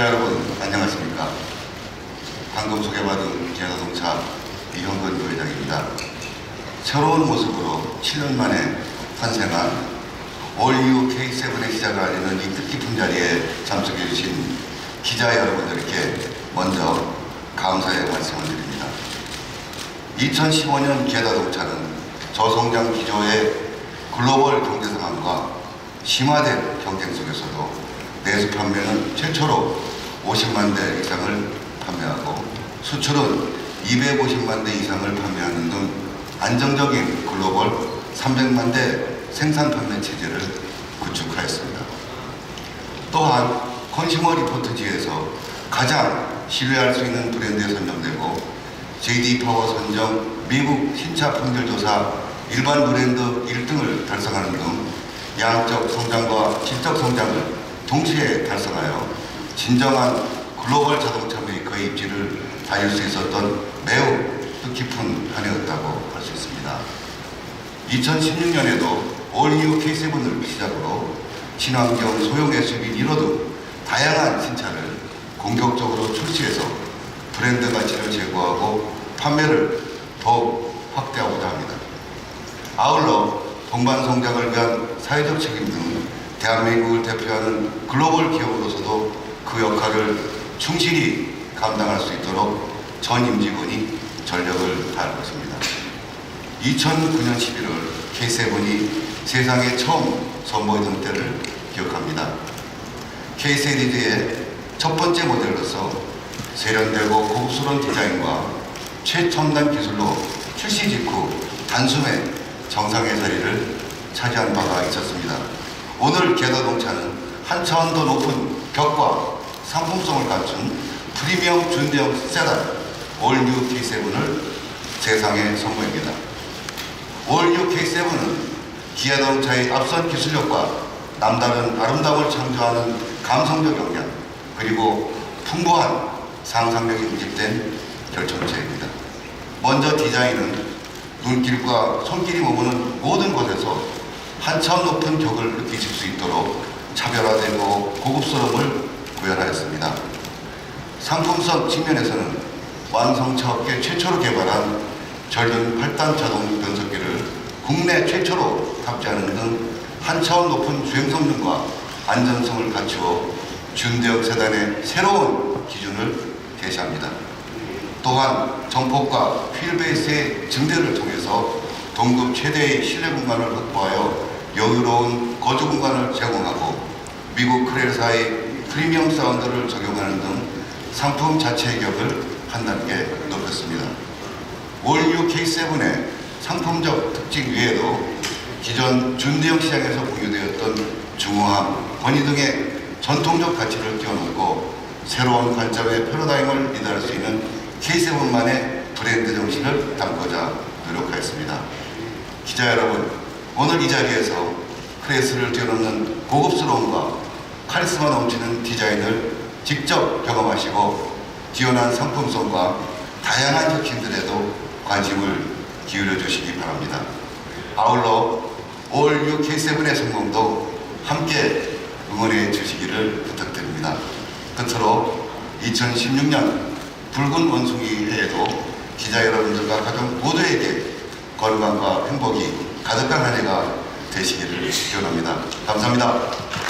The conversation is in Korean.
기자 여러분 안녕하십니까? 방금 소개받은 기아자동차 이형근 부회장입니다. 새로운 모습으로 7년 만에 탄생한 올유 K7의 시작을 알리는 이 뜻깊은 자리에 참석해 주신 기자 여러분들께 먼저 감사의 말씀을 드립니다. 2015년 기아자동차는 저성장 기조의 글로벌 경제 상황과 심화된 경쟁 속에서도 내수 판매는 최초로 50만 대 이상을 판매하고 수출은 250만 대 이상을 판매하는 등 안정적인 글로벌 300만 대 생산 판매 체제를 구축하였습니다. 또한 컨슈머 리포트지에서 가장 신뢰할 수 있는 브랜드에 선정되고 JD 파워 선정 미국 신차 품질 조사 일반 브랜드 1등을 달성하는 등 양적 성장과 질적 성장을 동시에 달성하여 진정한 글로벌 자동차 메이커의 입지를 달릴 수 있었던 매우 뜻깊은 한 해였다고 할 수 있습니다. 2016년에도 올뉴 K7을 시작으로 친환경 소형 SUV 1호 등 다양한 신차를 공격적으로 출시해서 브랜드 가치를 제고하고 판매를 더욱 확대하고자 합니다. 아울러 동반 성장을 위한 사회적 책임 등 대한민국을 대표하는 글로벌 기업으로서도 그 역할을 충실히 감당할 수 있도록 전 임직원이 전력을 다할 것입니다. 2009년 11월 K7이 세상에 처음 선보이던 때를 기억합니다. K 시리즈의 첫 번째 모델로서 세련되고 고급스러운 디자인과 최첨단 기술로 출시 직후 단숨에 정상의 자리를 차지한 바가 있었습니다. 오늘 기아자동차는 한 차원 더 높은 격과 상품성을 갖춘 프리미엄 준대형 세단 올뉴 K7을 세상에 선보입니다. 올뉴 K7은 기아자동차의 앞선 기술력과 남다른 아름다움을 창조하는 감성적 역량 그리고 풍부한 상상력이 응집된 결정체입니다. 먼저 디자인은 눈길과 손길이 머무는 모든 곳에서 한 차원 높은 격을 느끼실 수 있도록 차별화되고 고급스러움을 구현하였습니다. 상품성 측면에서는 완성차 업계 최초로 개발한 전륜 8단 자동 변속기를 국내 최초로 탑재하는 등 한 차원 높은 주행 성능과 안전성을 갖추어 준대형 세단의 새로운 기준을 제시합니다. 또한 정폭과 휠베이스의 증대를 통해서 동급 최대의 실내 공간을 확보하여 여유로운 거주 공간을 제공하고 미국 크레사의 프리미엄 사운드를 적용하는 등 상품 자체의 격을 한 단계 높였습니다. 올뉴 K7의 상품적 특징 외에도 기존 준대형 시장에서 공유되었던 중후함, 권위 등의 전통적 가치를 뛰어넘고 새로운 관점의 패러다임을 리드할 수 있는 K7만의 브랜드 정신을 담고자 노력하였습니다. 기자 여러분, 오늘 이 자리에서 크레스를 뛰어넘는 고급스러움과 카리스마 넘치는 디자인을 직접 경험하시고 뛰어난 상품성과 다양한 혁신들에도 관심을 기울여 주시기 바랍니다. 아울러 올 UK7의 성공도 함께 응원해 주시기를 부탁드립니다. 끝으로 2016년 붉은 원숭이 해에도 기자 여러분들과 가족 모두에게 건강과 행복이 가득한 한 해가 되시기를 기원합니다. 감사합니다.